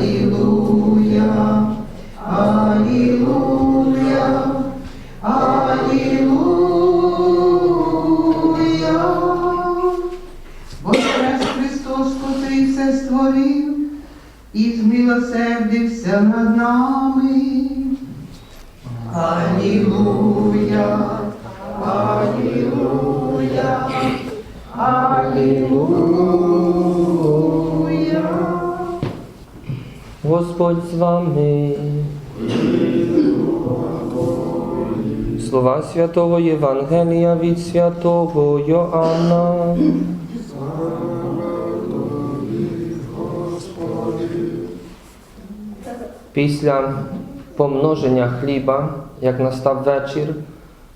Алілуя, Слова святого Євангелія від святого Йоанна. Після помноження хліба, як настав вечір,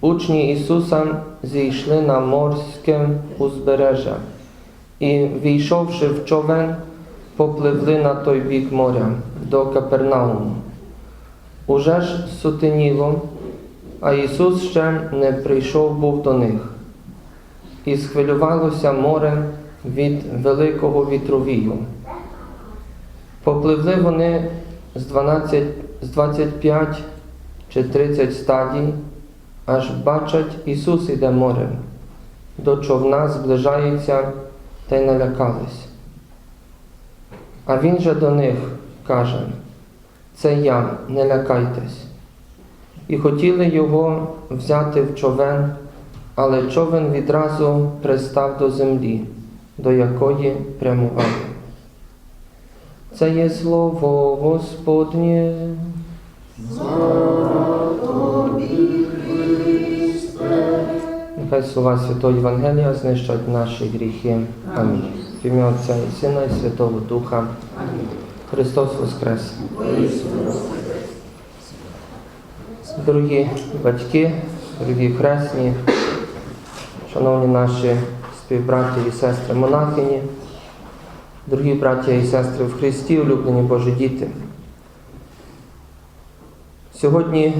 учні Ісуса зійшли на морське узбережжя і, війшовши в човен, попливли на той бік моря до Капернауму. Уже ж сутеніло, а Ісус ще не прийшов був до них. І схвилювалося море від великого вітровію. Попливли вони з 12, з 25 чи 30 стадій, аж бачать, Ісус іде морем. До човна зближається та й налякались. А він же до них каже, це я, не лякайтесь. І хотіли його взяти в човен, але човен відразу пристав до землі, до якої прямували. Це є слово Господнє. Нехай слова Святого Євангелія знищать наші гріхи. Амінь. В ім'я Отця і Сина і Святого Духа. Христос Воскрес. Дорогі батьки, дорогі хресні, шановні наші співбраті і сестри монахині, дорогі браття і сестри в Христі, улюблені Божі діти. Сьогодні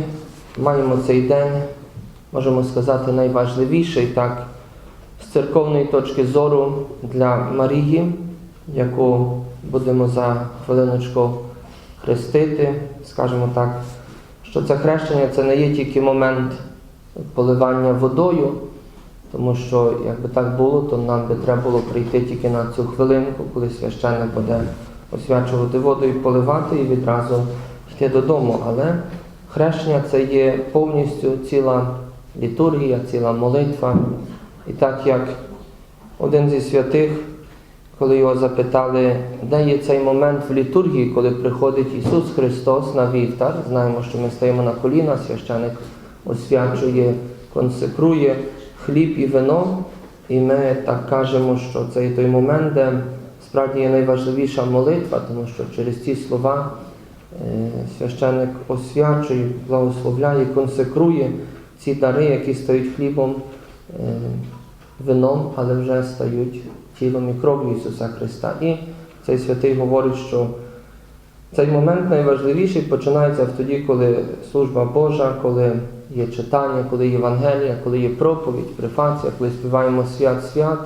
маємо цей день, можемо сказати, найважливіший так, з церковної точки зору для Марії, яку будемо за хвилиночку хрестити, скажімо так, що це хрещення це не є тільки момент поливання водою, тому що якби так було, то нам би треба було прийти тільки на цю хвилинку, коли священник буде освячувати воду і поливати, і відразу йти додому. Але хрещення це є повністю ціла літургія, ціла молитва. І так як один зі святих, коли його запитали, де є цей момент в літургії, коли приходить Ісус Христос на вівтар, знаємо, що ми стоїмо на коліна, священик освячує, консекрує хліб і вино, і ми так кажемо, що це є той момент, де справді є найважливіша молитва, тому що через ці слова е, священик освячує, благословляє, консекрує ці дари, які стають хлібом, е, вином, але вже стають тілом і кров'ю Ісуса Христа. І цей святий говорить, що цей момент найважливіший починається тоді, коли служба Божа, коли є читання, коли є Євангелія, коли є проповідь, префація, коли співаємо свят свят,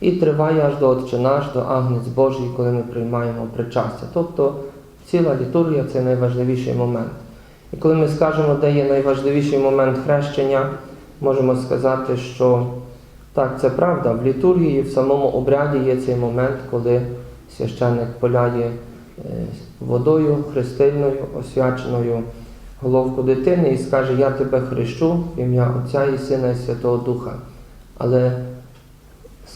і триває аж до Отче наш, до Агнець Божий, коли ми приймаємо причастя. Тобто ціла літургія це найважливіший момент. І коли ми скажемо, де є найважливіший момент хрещення, можемо сказати, що так, це правда, в літургії, в самому обряді є цей момент, коли священник поляє е, водою хрестильною, освяченою головку дитини і скаже, я тебе хрещу в ім'я Отця і Сина і Святого Духа. Але,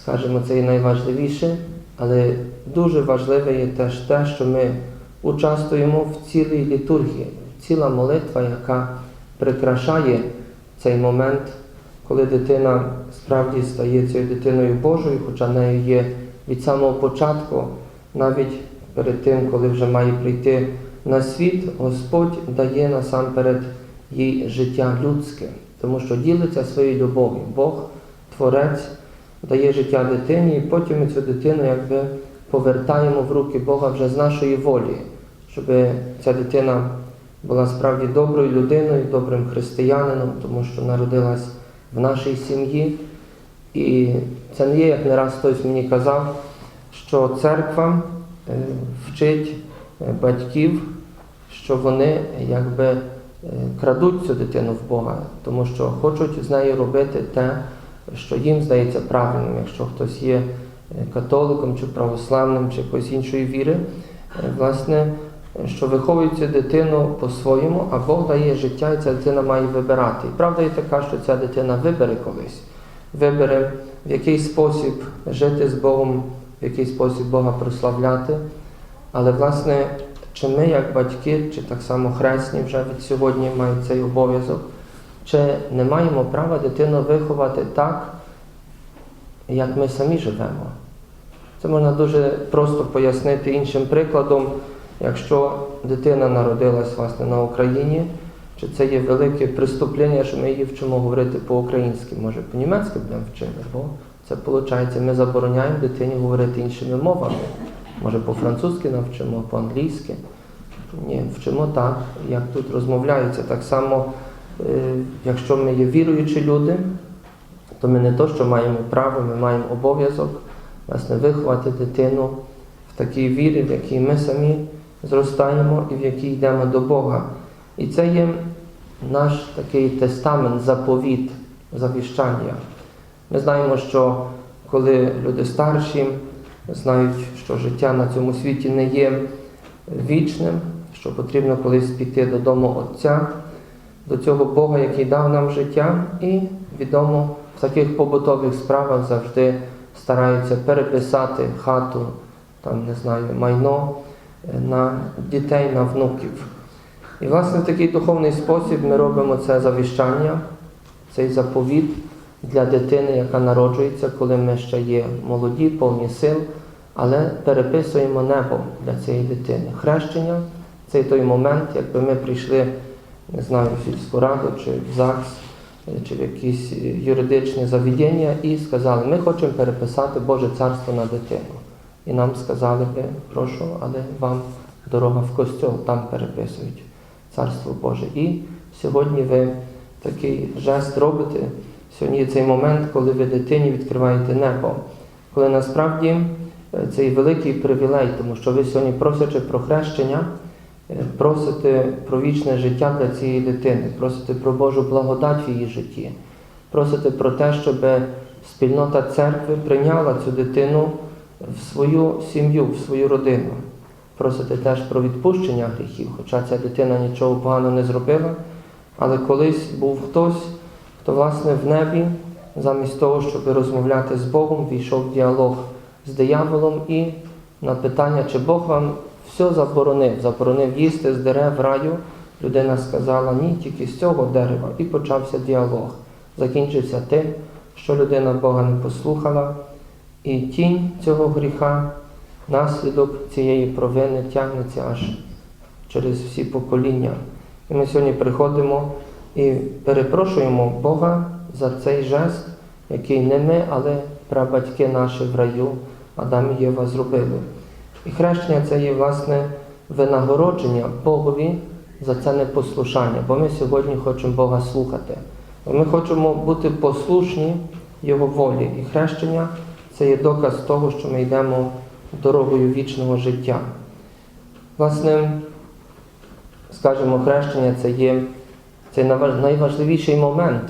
скажімо, це і найважливіше, але дуже важливе є теж те, що ми участвуємо в цілій літургії, ціла молитва, яка прикрашає цей момент, коли дитина справді стає цією дитиною Божою, хоча нею є від самого початку, навіть перед тим, коли вже має прийти на світ, Господь дає насамперед їй життя людське, тому що ділиться своєю любов'ю. Бог, Творець, дає життя дитині, і потім ми цю дитину якби повертаємо в руки Бога вже з нашої волі, щоб ця дитина була справді доброю людиною, добрим християнином, тому що народилась в нашій сім'ї. І це не є, як не раз хтось мені казав, що церква е, вчить е, батьків, що вони якби е, крадуть цю дитину в Бога, тому що хочуть з нею робити те, що їм здається правильним. Якщо хтось є католиком чи православним, чи якоїсь іншої віри, власне, що виховують цю дитину по-своєму, а Бог дає життя, і ця дитина має вибирати. І правда є така, що ця дитина вибере колись, вибере в який спосіб жити з Богом, в який спосіб Бога прославляти. Але, власне, чи ми, як батьки, чи так само хресні вже від сьогодні мають цей обов'язок, чи не маємо права дитину виховати так, як ми самі живемо? Це можна дуже просто пояснити іншим прикладом, якщо дитина народилась власне на Україні, чи це є велике преступлення, що ми її вчимо говорити по-українськи, може по-німецьки будемо вчити, бо це виходить, ми забороняємо дитині говорити іншими мовами. Може по-французьки навчимо, по-англійськи. Ні, вчимо так, як тут розмовляються. Так само, е, якщо ми є віруючі люди, то ми не то, що маємо право, ми маємо обов'язок власне, виховати дитину в такій вірі, в якій ми самі зростаємо і в якій йдемо до Бога. І це є наш такий тестамент, заповіт, завіщання. Ми знаємо, що коли люди старші знають, що життя на цьому світі не є вічним, що потрібно колись піти додому Отця, до цього Бога, який дав нам життя, і відомо в таких побутових справах завжди стараються переписати хату, там не знаю, майно е, на дітей, на внуків. І, власне, в такий духовний спосіб ми робимо це завіщання, цей заповіт для дитини, яка народжується, коли ми ще є молоді, повні сил, але переписуємо небо для цієї дитини. Хрещення це той момент, якби ми прийшли, не знаю, в сільську раду чи в ЗАГС, чи в якісь юридичні заведення і сказали, ми хочемо переписати Боже царство на дитину. І нам сказали би, прошу, але вам дорога в костьол, там переписують Царство Боже. І сьогодні ви такий жест робите. Сьогодні є цей момент, коли ви дитині відкриваєте небо, коли насправді е, це є великий привілей, тому що ви сьогодні, просячи про хрещення, е, просите про вічне життя для цієї дитини, просите про Божу благодать в її житті, просите про те, щоб спільнота церкви прийняла цю дитину в свою сім'ю, в свою родину. Просите теж про відпущення гріхів, хоча ця дитина нічого поганого не зробила, але колись був хтось, хто власне в небі, замість того, щоб розмовляти з Богом, війшов в діалог з дияволом і на питання, чи Бог вам все заборонив, заборонив їсти з дерев раю, людина сказала ні, тільки з цього дерева, і почався діалог. Закінчився тим, що людина Бога не послухала, і тінь цього гріха, наслідок цієї провини тягнеться аж через всі покоління. І ми сьогодні приходимо і перепрошуємо Бога за цей жест, який не ми, але прабатьки наші в раю, Адам і Єва зробили. І хрещення це є власне винагородження Богові за це непослушання, бо ми сьогодні хочемо Бога слухати. Ми хочемо бути послушні Його волі. І хрещення це є доказ того, що ми йдемо дорогою вічного життя. Власне, скажімо, хрещення це є це найважливіший момент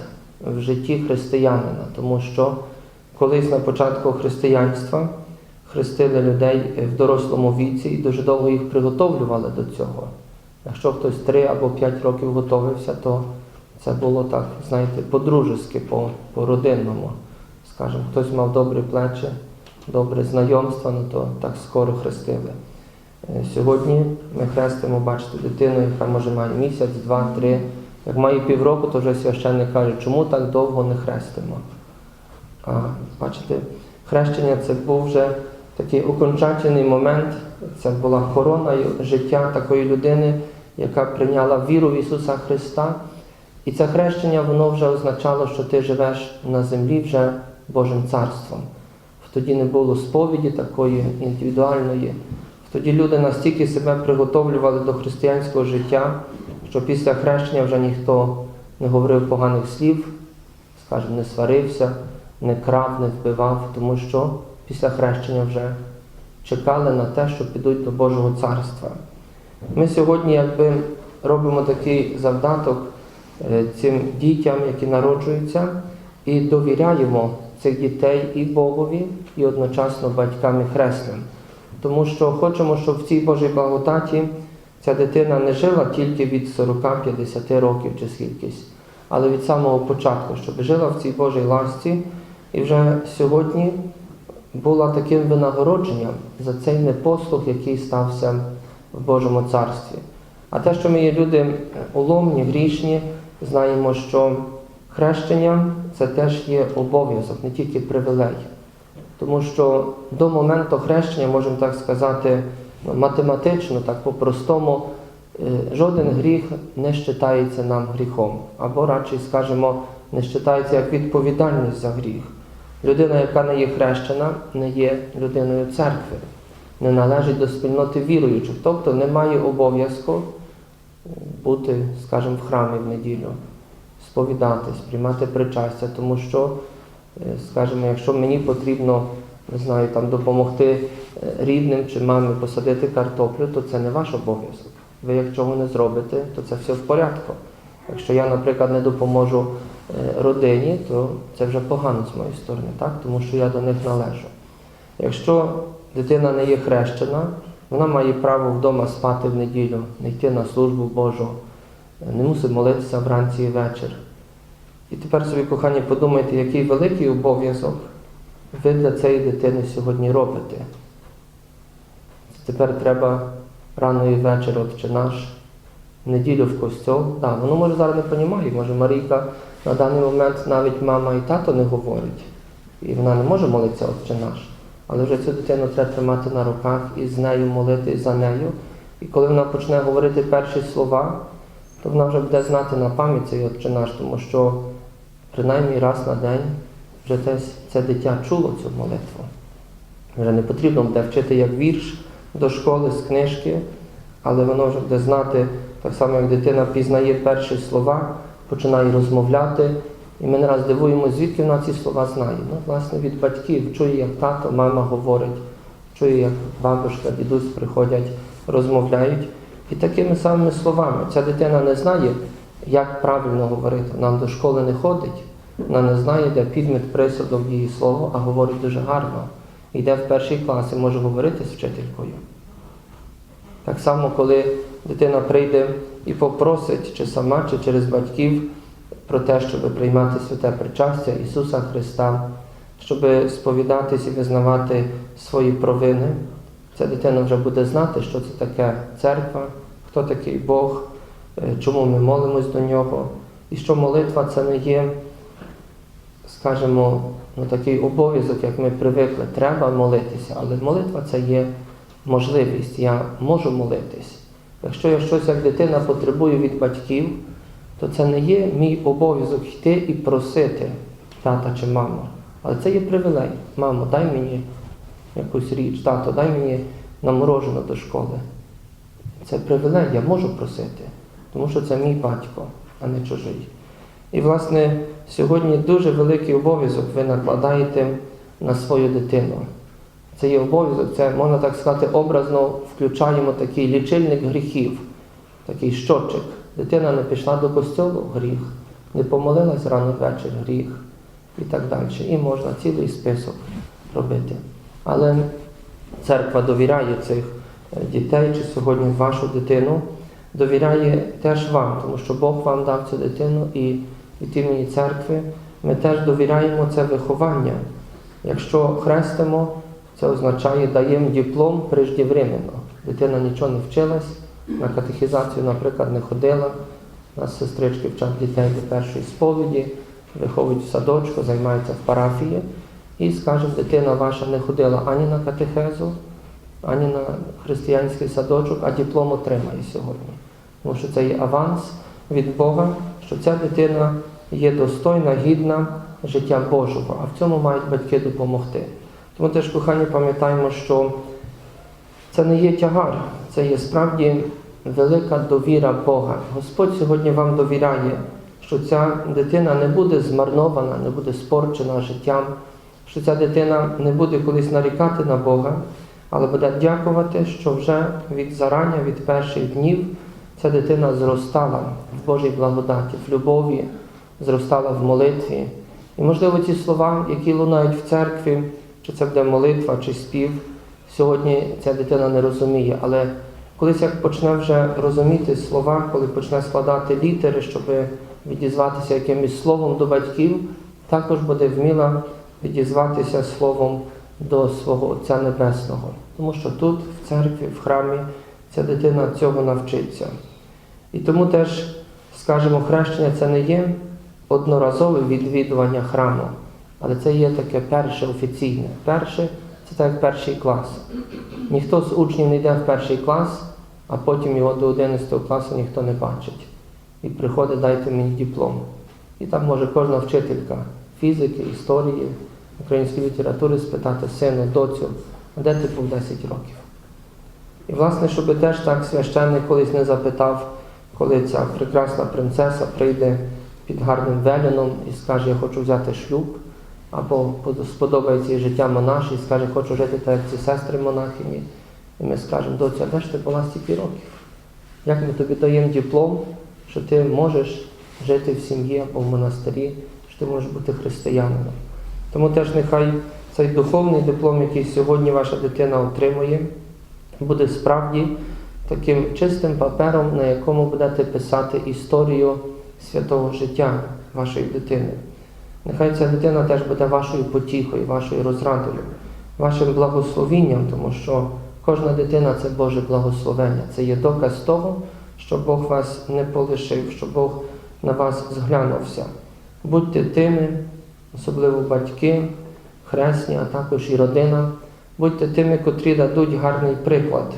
в житті християнина, тому що колись на початку християнства хрестили людей в дорослому віці і дуже довго їх приготовлювали до цього. Якщо хтось три або п'ять років готовився, то це було так, знаєте, по-дружески, по- по-родинному. Скажімо, хтось мав добрі плечі, добре знайомство, ну то так скоро хрестили. Е, Сьогодні ми хрестимо, бачите, дитину, яка може має місяць, два, три. Як має півроку, то вже священник каже, чому так довго не хрестимо. А бачите, хрещення це був вже такий окончательний момент, це була корона життя такої людини, яка прийняла віру в Ісуса Христа. І це хрещення, воно вже означало, що ти живеш на землі вже Божим царством. Тоді не було сповіді такої індивідуальної. Тоді люди настільки себе приготовлювали до християнського життя, що після хрещення вже ніхто не говорив поганих слів, скажімо, не сварився, не крав, не вбивав, тому що після хрещення вже чекали на те, що підуть до Божого царства. Ми сьогодні якби робимо такий завдаток е, цим дітям, які народжуються, і довіряємо цих дітей і Богові, і одночасно батькам і хресним. Тому що хочемо, щоб в цій Божій благодаті ця дитина не жила тільки від 40-50 років чи скількись, але від самого початку, щоб жила в цій Божій ласці і вже сьогодні була таким винагородженням за цей непослух, який стався в Божому царстві. А те, що ми є люди уломні, грішні, знаємо, що хрещення це теж є обов'язок, не тільки привілей. Тому що до моменту хрещення, можемо так сказати, математично, так по-простому, е, жоден гріх не вважається нам гріхом. Або радше скажемо, не вважається як відповідальність за гріх. Людина, яка не є хрещена, не є людиною церкви, не належить до спільноти віруючих, тобто не має обов'язку бути, скажімо, в храмі в неділю, сповідатись, приймати причастя, тому що, е, скажімо, якщо мені потрібно, не знаю, там допомогти е, рідним чи мамі посадити картоплю, то це не ваш обов'язок. Ви як чого не зробите, то це все в порядку. Якщо я, наприклад, не допоможу е, родині, то це вже погано з моєї сторони, так? тому що я до них належу. Якщо дитина не є хрещена, вона має право вдома спати в неділю, не йти на службу Божу, не мусить молитися вранці і вечір. І тепер собі, кохані, подумайте, який великий обов'язок ви для цієї дитини сьогодні робите. Тепер треба рано і вечір, отче наш, неділю в костьол. Да, воно може зараз не розуміє, може Марійка на даний момент навіть мама і тато не говорить. І вона не може молитися отче наш. Але вже цю дитину треба тримати на руках і з нею молити за нею. І коли вона почне говорити перші слова, то вона вже буде знати на пам'ять цей отче наш, тому що принаймні раз на день вже те, це дитя чуло цю молитву. Вже не потрібно буде вчити як вірш до школи з книжки, але воно вже буде знати, так само як дитина пізнає перші слова, починає розмовляти. І ми не раз дивуємося, звідки вона ці слова знає. Ну, власне, від батьків. Чує, як тато, мама говорить, чує, як бабушка, дідусь приходять, розмовляють. І такими самими словами. Ця дитина не знає, як правильно говорити. Вона до школи не ходить, вона не знає, де підмет присудок її слово, а говорить дуже гарно. Йде в перший клас і може говорити з вчителькою. Так само, коли дитина прийде і попросить, чи сама, чи через батьків, про те, щоб приймати святе причастя Ісуса Христа, щоб сповідатись і визнавати свої провини, ця дитина вже буде знати, що це таке церква, хто такий Бог, чому ми молимось до Нього, і що молитва це не є, скажімо, ну, такий обов'язок, як ми привикли, треба молитися, але молитва це є можливість, я можу молитись. Якщо я щось як дитина потребую від батьків, то це не є мій обов'язок йти і просити тата чи маму. Але це є привілей. Мамо, дай мені якусь річ, тато, дай мені наморожено до школи. Це привілей, я можу просити, тому що це мій батько, а не чужий. І, власне, сьогодні дуже великий обов'язок ви накладаєте на свою дитину. Це є обов'язок, це, можна так сказати, образно включаємо такий лічильник гріхів, такий щочик. Дитина не пішла до костьолу гріх, не помолилась рано вечір гріх і так далі. І можна цілий список робити. Але церква довіряє цих е, дітей чи сьогодні вашу дитину, довіряє теж вам, тому що Бог вам дав цю дитину і від імені церкви ми теж довіряємо це виховання. Якщо хрестимо, це означає даємо диплом преждевременно. Дитина нічого не вчилась, на катехізацію, наприклад, не ходила. У нас сестрички вчать дітей до першої сповіді, виховують в садочку, займаються в парафії. І, скажімо, дитина ваша не ходила ані на катехезу, ані на християнський садочок, а диплом отримає сьогодні. Тому що це є аванс від Бога, що ця дитина є достойна, гідна життя Божого, а в цьому мають батьки допомогти. Тому теж, кохані, пам'ятаємо, що це не є тягар, це є справді велика довіра Бога. Господь сьогодні вам довіряє, що ця дитина не буде змарнована, не буде спорчена життям, що ця дитина не буде колись нарікати на Бога, але буде дякувати, що вже від зарання, від перших днів ця дитина зростала в Божій благодаті, в любові, зростала в молитві. І, можливо, ті слова, які лунають в церкві, чи це буде молитва, чи спів, сьогодні ця дитина не розуміє. Але колись як почне вже розуміти слова, коли почне складати літери, щоб відізватися якимось словом до батьків, також буде вміла відізватися словом до свого Отця Небесного. Тому що тут, в церкві, в храмі, ця дитина цього навчиться. І тому теж, скажімо, хрещення це не є одноразове відвідування храму, але це є таке перше офіційне. Перше це так як перший клас. Ніхто з учнів не йде в перший клас, а потім його до 11 класу ніхто не бачить. І приходить, дайте мені диплом. І там може кожна вчителька фізики, історії, української літератури спитати сину, доцю, а де ти був 10 років? І, власне, щоб теж так священник колись не запитав, коли ця прекрасна принцеса прийде під гарним веленом і скаже, я хочу взяти шлюб, або сподобається їй життя монаш і скаже, хочу жити так, як ці сестри монахині. І ми скажемо, доця, де ж ти була стільки років? Як ми тобі даємо диплом, що ти можеш жити в сім'ї або в монастирі, що ти можеш бути християнином. Тому теж нехай цей духовний диплом, який сьогодні ваша дитина отримує, буде справді таким чистим папером, на якому будете писати історію святого життя вашої дитини. Нехай ця дитина теж буде вашою потіхою, вашою розрадою, вашим благословінням, тому що кожна дитина це Боже благословення. Це є доказ того, що Бог вас не полишив, що Бог на вас зглянувся. Будьте тими, особливо батьки, хресні, а також і родина. Будьте тими, котрі дадуть гарний приклад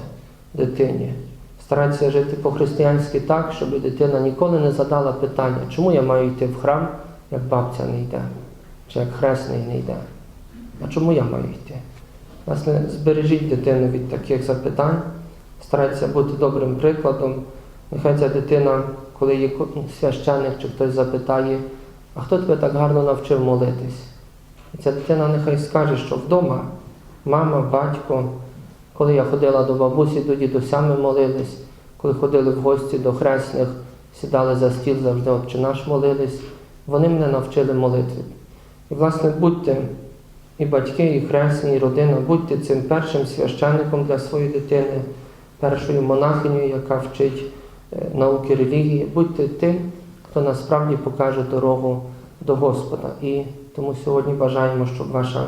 дитині. Старайтеся жити по-християнськи так, щоб дитина ніколи не задала питання, чому я маю йти в храм, як бабця не йде, чи як хресний не йде. А чому я маю йти? Власне, збережіть дитину від таких запитань, старайтеся бути добрим прикладом. Нехай ця дитина, коли є священник чи хтось запитає, а хто тебе так гарно навчив молитись? І ця дитина нехай скаже, що вдома мама, батько, коли я ходила до бабусі, до дідусями молились, коли ходили в гості до хресних, сідали за стіл, завжди Отче наш молились, вони мене навчили молитві. І, власне, будьте і батьки, і хресні, і родина, будьте цим першим священником для своєї дитини, першою монахинею, яка вчить е, науки релігії, будьте тим, хто насправді покаже дорогу до Господа. І тому сьогодні бажаємо, щоб ваша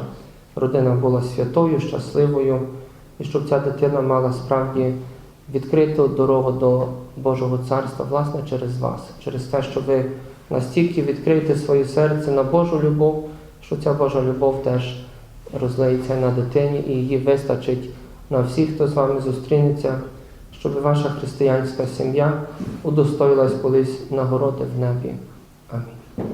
родина була святою, щасливою, і щоб ця дитина мала справді відкриту дорогу до Божого Царства, власне, через вас, через те, що ви настільки відкриєте своє серце на Божу любов, що ця Божа любов теж розлиється на дитині і її вистачить на всіх, хто з вами зустрінеться, щоб ваша християнська сім'я удостоїлась колись нагороди в небі. Амінь.